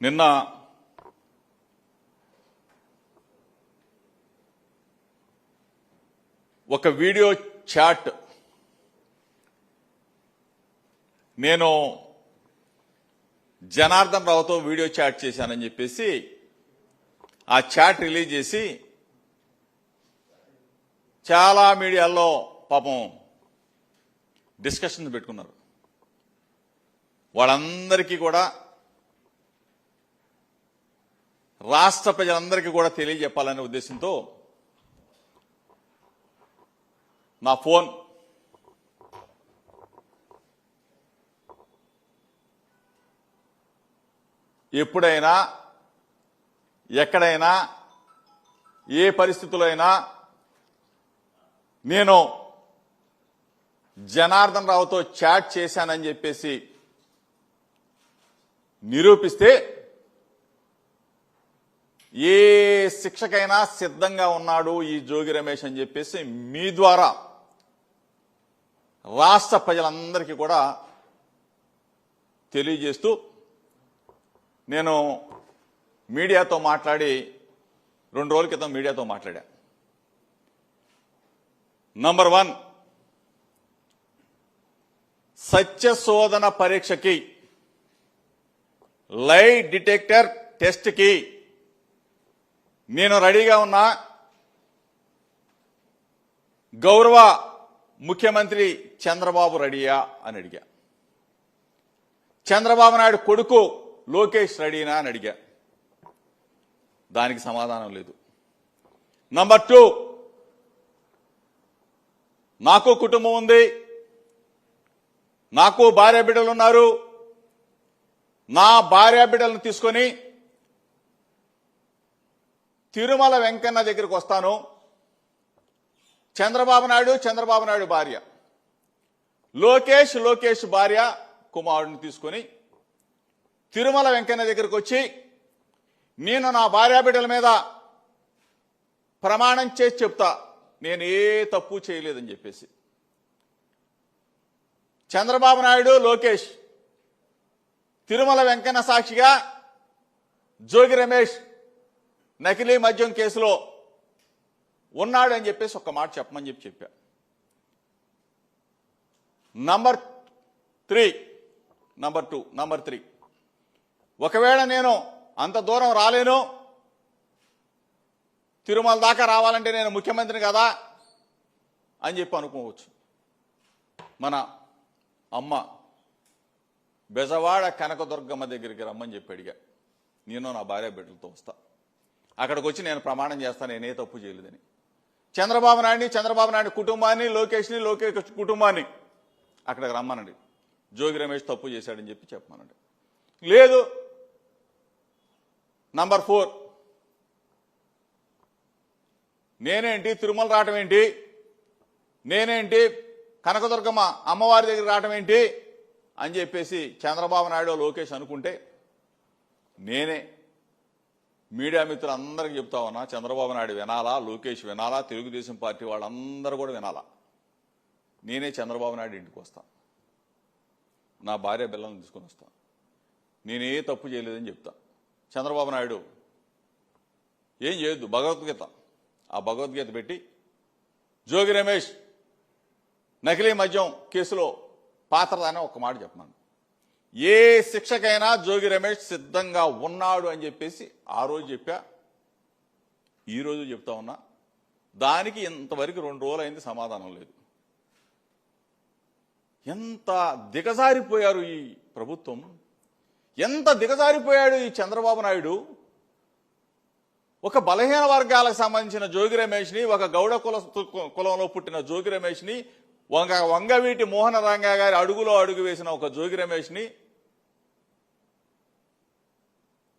నిన్న ఒక video chat నేను జనార్దన్ రావుతో వీడియో చాట్ చేశానని చెప్పేసి ఆ చాట్ రిలీజ్ చేసి చాలా మీడియాల్లో పాపం డిస్కషన్స్ పెట్టుకున్నారు. వాళ్ళందరికీ కూడా రాష్ట్ర ప్రజలందరికీ కూడా తెలియజెప్పాలనే ఉద్దేశంతో నా ఫోన్ ఎప్పుడైనా ఎక్కడైనా ఏ పరిస్థితుల్లో అయినా నేను జనార్దన్ రావుతో చాట్ చేశానని చెప్పేసి నిరూపిస్తే ఏ శిక్షకైనా సిద్ధంగా ఉన్నాడు ఈ జోగి రమేష్ అని చెప్పేసి మీ ద్వారా రాష్ట్ర ప్రజలందరికీ కూడా తెలియజేస్తూ నేను మీడియాతో మాట్లాడి రెండు రోజుల క్రితం మీడియాతో మాట్లాడా. నంబర్ వన్ సత్యశోధన పరీక్షకి లై డిటెక్టర్ టెస్ట్కి నేను రెడీగా ఉన్నా. గౌరవ ముఖ్యమంత్రి చంద్రబాబు రెడీయా అని అడిగా. చంద్రబాబు నాయుడు కొడుకు లోకేష్ రెడీనా అని అడిగా. దానికి సమాధానం లేదు. నంబర్ టూ నాకు కుటుంబం ఉంది. నాకు భార్య బిడ్డలు ఉన్నారు. నా భార్య బిడ్డలను తీసుకొని తిరుమల వెంకన్న దగ్గరికి వస్తాను. చంద్రబాబు నాయుడు చంద్రబాబు నాయుడు భార్య. లోకేష్ లోకేష్ భార్య కుమారుడిని తీసుకొని తిరుమల వెంకన్న దగ్గరికి వచ్చి నేను నా భార్యాబిడ్డల మీద ప్రమాణం చేసి చెప్తా. నేను ఏ తప్పు చేయలేదని చెప్పేసి. చంద్రబాబు నాయుడు లోకేష్ తిరుమల వెంకన్న సాక్షిగా జోగి రమేష్ నకిలీ మద్యం కేసులో ఉన్నాడని చెప్పేసి ఒక మాట చెప్పమని చెప్పి చెప్పా. Number three number two number three ఒకవేళ నేను అంత దూరం రాలేను తిరుమల దాకా రావాలంటే నేను ముఖ్యమంత్రిని కదా అని చెప్పి అనుకోవచ్చు. మన అమ్మ బెజవాడ కనకదుర్గమ్మ దగ్గరికి రమ్మని చెప్పి అడిగా. నేను నా భార్య బిడ్డలతో వస్తా. అక్కడికి వచ్చి నేను ప్రమాణం చేస్తాను నేనే తప్పు చేయలేదని. చంద్రబాబు నాయుడిని చంద్రబాబు నాయుడు కుటుంబాన్ని లోకేష్ని లోకేష్ కుటుంబాన్ని అక్కడికి రమ్మనండి. జోగి రమేష్ తప్పు చేశాడని చెప్పి చెప్పమనండి. లేదు నంబర్ ఫోర్. నేనేంటి తిరుమల రావటం ఏంటి? నేనేంటి కనకదుర్గమ్మ అమ్మవారి దగ్గర రావటం ఏంటి? అని చెప్పేసి చంద్రబాబు నాయుడు లోకేష్ అనుకుంటే నేనే మీడియా మిత్రులందరికీ చెప్తా ఉన్నా చంద్రబాబు నాయుడు వినాలా లోకేష్ వినాలా తెలుగుదేశం పార్టీ వాళ్ళందరూ కూడా వినాలా. నేనే చంద్రబాబు నాయుడు ఇంటికి వస్తాను నా భార్య పిల్లల్ని తీసుకొని వస్తాను నేనే తప్పు చేయలేదని చెప్తా. చంద్రబాబు నాయుడు ఏం చేయొద్దు భగవద్గీత. ఆ భగవద్గీత పెట్టి జోగి రమేష్ నకిలీ మద్యం కేసులో పాత్రదానే ఒక మాట చెప్పమను. ఏ శిక్షకైనా జోగి రమేష్ సిద్ధంగా ఉన్నాడు అని చెప్పేసి ఆ రోజు చెప్పా. ఈ రోజు చెప్తా ఉన్నా. దానికి ఇంతవరకు రెండు రోజులు అయింది సమాధానం లేదు. ఎంత దిగజారిపోయారు ఈ ప్రభుత్వం? ఎంత దిగజారిపోయాడు ఈ చంద్రబాబు నాయుడు? ఒక బలహీన వర్గాలకు సంబంధించిన జోగి రమేష్ని ఒక గౌడ కుల కులంలో పుట్టిన జోగి రమేష్ని వంగ వంగవీటి మోహన రంగా గారి అడుగులో అడుగు వేసిన ఒక జోగి రమేష్ని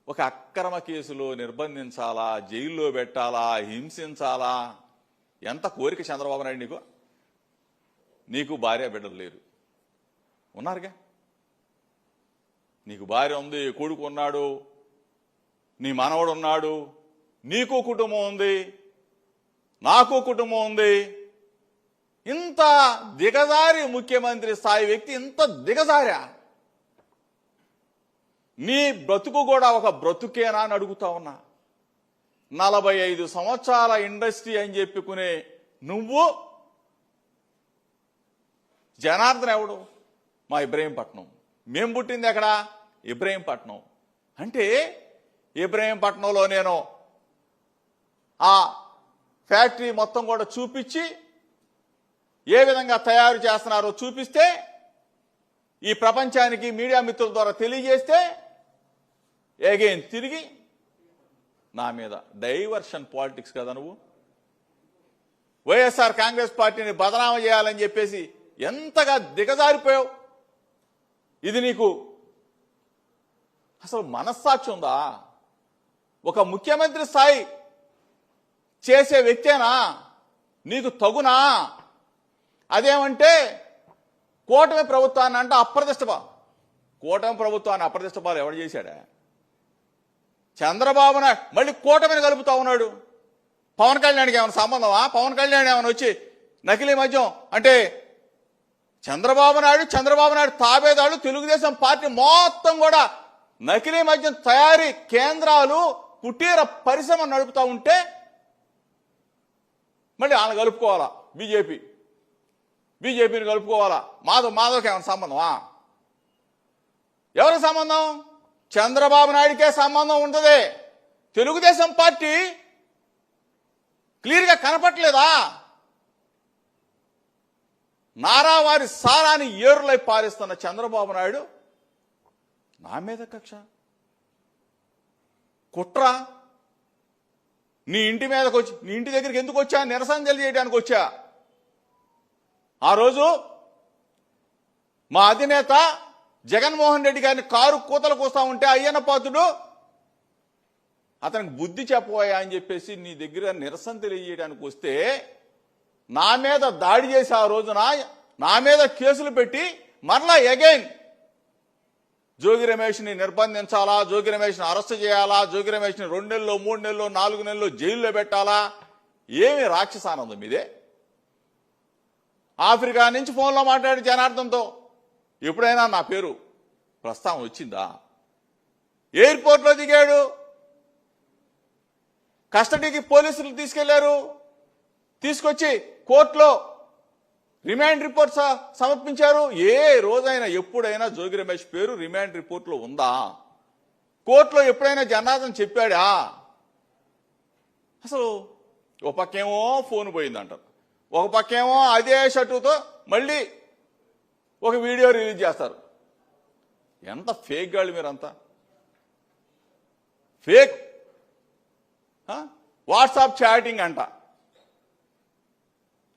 ఒక అక్రమ కేసులో నిర్బంధించాలా జైల్లో పెట్టాలా హింసించాలా? ఎంత కోరిక చంద్రబాబు నాయుడు నీకు? నీకు భార్య బిడ్డలు లేరు. ఉన్నారుగా? నీకు భార్య ఉంది కొడుకు ఉన్నాడు నీ మనవడు ఉన్నాడు నీకు కుటుంబం ఉంది నాకు కుటుంబం ఉంది. ఇంత దిగజారి ముఖ్యమంత్రి స్థాయి వ్యక్తి ఇంత దిగజారా? నీ బ్రతుకు కూడా ఒక బ్రతుకేనా అని అడుగుతా ఉన్నా. నలభై ఐదు సంవత్సరాల ఇండస్ట్రీ అని చెప్పుకునే నువ్వు జనార్దన్ ఎవడు? మా ఇబ్రహీంపట్నం. మేం పుట్టింది ఎక్కడ? ఇబ్రహీంపట్నం. అంటే ఇబ్రహీంపట్నంలో నేను ఆ ఫ్యాక్టరీ మొత్తం కూడా చూపించి ఏ విధంగా తయారు చేస్తున్నారో చూపిస్తే ఈ ప్రపంచానికి మీడియా మిత్రుల ద్వారా తెలియజేస్తే ఏగైన్ తిరిగి నా మీద డైవర్షన్ పాలిటిక్స్ కదా నువ్వు? వైఎస్ఆర్ కాంగ్రెస్ పార్టీని బదనామ చేయాలని చెప్పేసి ఎంతగా దిగజారిపోయావు? ఇది నీకు అసలు మనస్సాక్షి ఉందా? ఒక ముఖ్యమంత్రి స్థాయి చేసే వ్యక్తేనా? నీకు తగునా? అదేమంటే కూటమి ప్రభుత్వాన్ని అంటే అప్రదిష్టపా కూటమి ప్రభుత్వాన్ని అప్రతిష్టపాలు ఎవడు చేశాడా? చంద్రబాబు నాయుడు మళ్ళీ కూటమిని కలుపుతా ఉన్నాడు. పవన్ కళ్యాణ్కి ఏమైనా సంబంధమా? పవన్ కళ్యాణ్ ఏమైనా వచ్చి నకిలీ మద్యం అంటే చంద్రబాబు నాయుడు చంద్రబాబు నాయుడు తాబేదాడు తెలుగుదేశం పార్టీ మొత్తం కూడా నకిలీ మద్యం తయారీ కేంద్రాలు కుటీర పరిశ్రమ నడుపుతూ ఉంటే మళ్ళీ వాళ్ళని కలుపుకోవాలా? బీజేపీ. బీజేపీని కలుపుకోవాలా? మాధవ్ మాధవ్కి ఏమైనా సంబంధమా? ఎవరికి సంబంధం? చంద్రబాబు నాయుడికే సంబంధం ఉంటుంది. తెలుగుదేశం పార్టీ క్లియర్గా కనపట్లేదా నారావారి సారాన్ని ఏరులై పారిస్తున్న చంద్రబాబు నాయుడు నా మీద కక్ష? కుట్ర? నీ ఇంటి మీదకి వచ్చి నీ ఇంటి దగ్గరికి ఎందుకు వచ్చా? నిరసన తెలియజేయడానికి వచ్చా? ఆ రోజు మా అధినేత జగన్మోహన్ రెడ్డి గారిని కారు కూతలు కూస్తా ఉంటే అయ్యన్న పాతుడు అతనికి బుద్ధి చెప్పబోయా అని చెప్పేసి నీ దగ్గర నిరసన తెలియజేయడానికి వస్తే నా మీద దాడి చేసి ఆ రోజున నా మీద కేసులు పెట్టి మరలా అగైన్ జోగి రమేష్ని నిర్బంధించాలా జోగి రమేష్ని అరెస్ట్ చేయాలా జోగి రమేష్ని రెండు నెలలు మూడు నెలలు నాలుగు నెలలు జైల్లో పెట్టాలా? ఏమి రాక్షసానందం ఇదే ఆఫ్రికా నుంచి ఫోన్లో మాట్లాడి జనార్దంతో ఎప్పుడైనా నా పేరు ప్రస్తావన వచ్చిందా? ఎయిర్పోర్ట్లో దిగాడు. కస్టడీకి పోలీసులు తీసుకెళ్ళారు. తీసుకొచ్చి కోర్టులో రిమాండ్ రిపోర్ట్ సమర్పించారు. ఏ రోజైనా ఎప్పుడైనా జోగి రమేష్ పేరు రిమాండ్ రిపోర్ట్లో ఉందా? కోర్టులో ఎప్పుడైనా జనార్దన్ చెప్పాడా? అసలు ఒక పక్కేమో ఫోన్ పోయిందంటారు ఒక పక్కేమో అదే షర్టుతో మళ్ళీ ఒక వీడియో రిలీజ్ చేస్తారు. ఎంత ఫేక్ గాళ్ళు మీరంతా? ఫేక్ వాట్సాప్ చాటింగ్ అంట.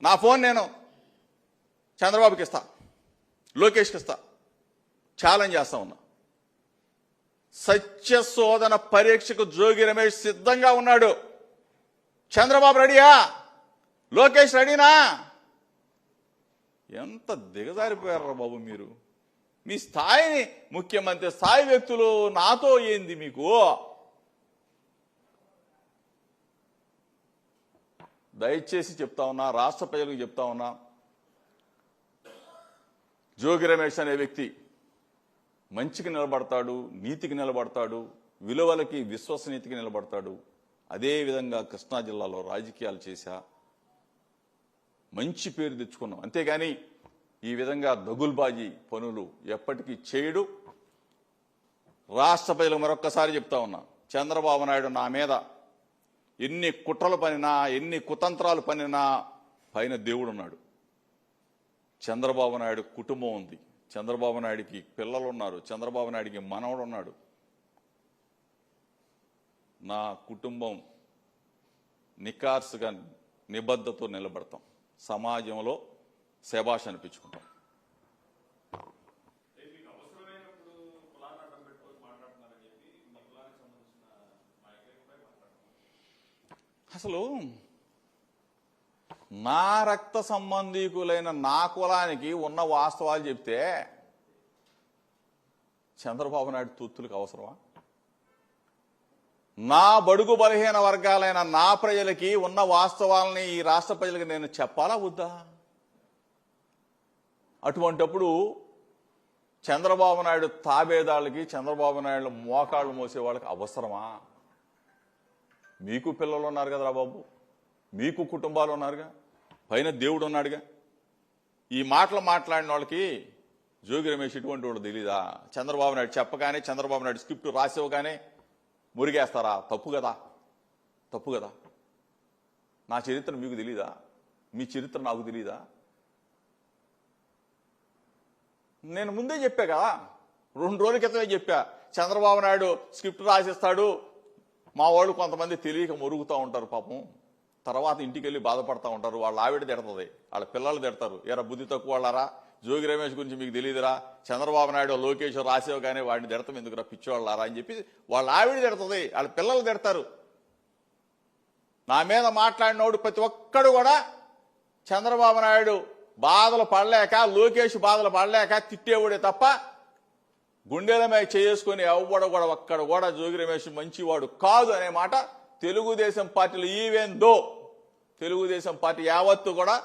నా ఫోన్ నేను చంద్రబాబుకి ఇస్తా. లోకేష్కి ఇస్తా. ఛాలెంజ్ చేస్తా ఉన్నా. సత్య శోధన పరీక్షకు జోగి రమేష్ సిద్ధంగా ఉన్నాడు. చంద్రబాబు రెడీయా? లోకేష్ రెడీనా? ఎంత దిగజారిపోయారా బాబు మీరు? మీ స్థాయిని ముఖ్యమంత్రి స్థాయి వ్యక్తులు నాతో ఏంది మీకు? దయచేసి చెప్తా ఉన్నా రాష్ట్ర ప్రజలకు చెప్తా ఉన్నా జోగి రమేష్ అనే వ్యక్తి మంచికి నిలబడతాడు నీతికి నిలబడతాడు విలువలకి విశ్వసనీయతకి నిలబడతాడు. అదేవిధంగా కృష్ణా జిల్లాలో రాజకీయాలు చేశా. మంచి పేరు తెచ్చుకున్నాం. అంతేగాని ఈ విధంగా దగుల్బాజీ పనులు ఎప్పటికీ చేయడు. రాష్ట్ర ప్రజలకు మరొక్కసారి చెప్తా ఉన్నా చంద్రబాబు నాయుడు నా మీద ఎన్ని కుట్రలు పనినా ఎన్ని కుతంత్రాలు పనినా పైన దేవుడు ఉన్నాడు. చంద్రబాబు నాయుడు కుటుంబం ఉంది. చంద్రబాబు నాయుడికి పిల్లలు ఉన్నారు. చంద్రబాబు నాయుడికి మనవడు ఉన్నాడు. నా కుటుంబం నికార్సుగా నిబద్ధతో నిలబడతాం. సమాజంలో శబాష్ అనిపించుకుంటాం. అసలు నా రక్త సంబంధీకులైన నా కులానికి ఉన్న వాస్తవాలు చెప్తే చంద్రబాబు నాయుడు తూత్తులకు అవసరమా? నా బడుగు బలహీన వర్గాలైన నా ప్రజలకి ఉన్న వాస్తవాలని ఈ రాష్ట్ర ప్రజలకు నేను చెప్పాలా వద్దా? అటువంటప్పుడు చంద్రబాబు నాయుడు తాబేదాళ్ళకి చంద్రబాబు నాయుడు మోకాళ్ళు మోసే వాళ్ళకి అవసరమా? మీకు పిల్లలు ఉన్నారు కదరా బాబు. మీకు కుటుంబాలు ఉన్నారుగా. పైన దేవుడు ఉన్నాడుగా. ఈ మాటలు మాట్లాడిన వాళ్ళకి జోగి రమేష్ ఇటువంటి వాడు తెలీదా? చంద్రబాబు నాయుడు చెప్పగానే చంద్రబాబు నాయుడు స్క్రిప్ట్ రాసివ్వగానే మురిగేస్తారా? తప్పు కదా. తప్పు కదా. నా చరిత్ర మీకు తెలీదా? మీ చరిత్ర నాకు తెలీదా? నేను ముందే చెప్పా కదా. రెండు రోజుల క్రితమే చెప్పా. చంద్రబాబు నాయుడు స్క్రిప్ట్ రాసిస్తాడు. మా వాళ్ళు కొంతమంది తెలియక మురుగుతూ ఉంటారు పాపం. తర్వాత ఇంటికి వెళ్ళి బాధపడతా ఉంటారు. వాళ్ళ ఆవిడ తిడుతుంది. వాళ్ళ పిల్లలు తిడతారు. ఎరా బుద్ధి తక్కువ వాళ్ళారా? జోగి రమేష్ గురించి మీకు తెలియదురా చంద్రబాబు నాయుడు లోకేష్ రాసేవ్ కానీ వాడిని తిడతాం ఎందుకురా పిచ్చివాళ్ళారా అని చెప్పి వాళ్ళ ఆవిడ తిడుతుంది వాళ్ళ పిల్లలు తిడతారు. నా మీద మాట్లాడినోడు ప్రతి ఒక్కడు కూడా చంద్రబాబు నాయుడు బాధలు పడలేక లోకేష్ బాధలు పడలేక తిట్టేవాడే తప్ప గుండెల మీద చేసుకుని ఎవ్వడు కూడా ఒక్కడ కూడా జోగి రమేష్ మంచివాడు కాదు అనే మాట తెలుగుదేశం పార్టీలు ఈవెన్ దో తెలుగుదేశం పార్టీ యావత్తు కూడా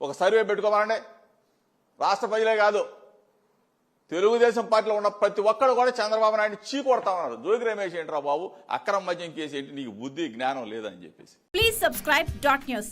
ఒక సర్వే పెట్టుకోమనండి. రాష్ట్ర ప్రజలే కాదు. తెలుగుదేశం పార్టీలో ఉన్న ప్రతి ఒక్కరు కూడా చంద్రబాబు నాయుడు చీకొడతా ఉన్నారు. జోగి రమేష్ ఏంట్రా బాబు? అక్రమ మద్యం కేసు ఏంటి నీకు బుద్ధి జ్ఞానం లేదని చెప్పేసి. Please subscribe dot news